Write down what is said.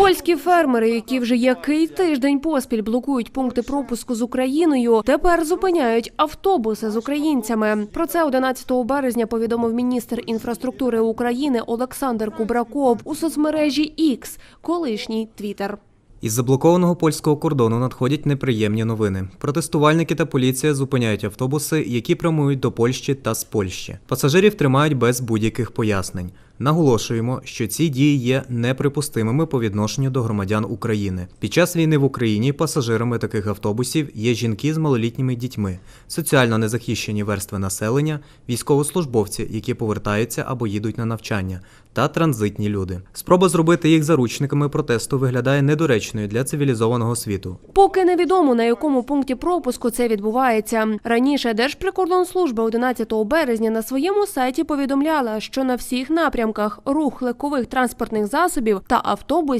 Польські фермери, які вже який тиждень поспіль блокують пункти пропуску з Україною, тепер зупиняють автобуси з українцями. Про це 11 березня повідомив міністр інфраструктури України Олександр Кубраков у соцмережі X, колишній Твіттер. Із заблокованого польського кордону надходять неприємні новини. Протестувальники та поліція зупиняють автобуси, які прямують до Польщі та з Польщі. Пасажирів тримають без будь-яких пояснень. Наголошуємо, що ці дії є неприпустимими по відношенню до громадян України. Під час війни в Україні пасажирами таких автобусів є жінки з малолітніми дітьми, соціально незахищені верстви населення, військовослужбовці, які повертаються або їдуть на навчання, та транзитні люди. Спроба зробити їх заручниками протесту виглядає недоречною для цивілізованого світу. Поки невідомо на якому пункті пропуску це відбувається. Раніше Держприкордонслужба 11 березня на своєму сайті повідомляла, що на всіх напрямках рух легкових транспортних засобів та автобусів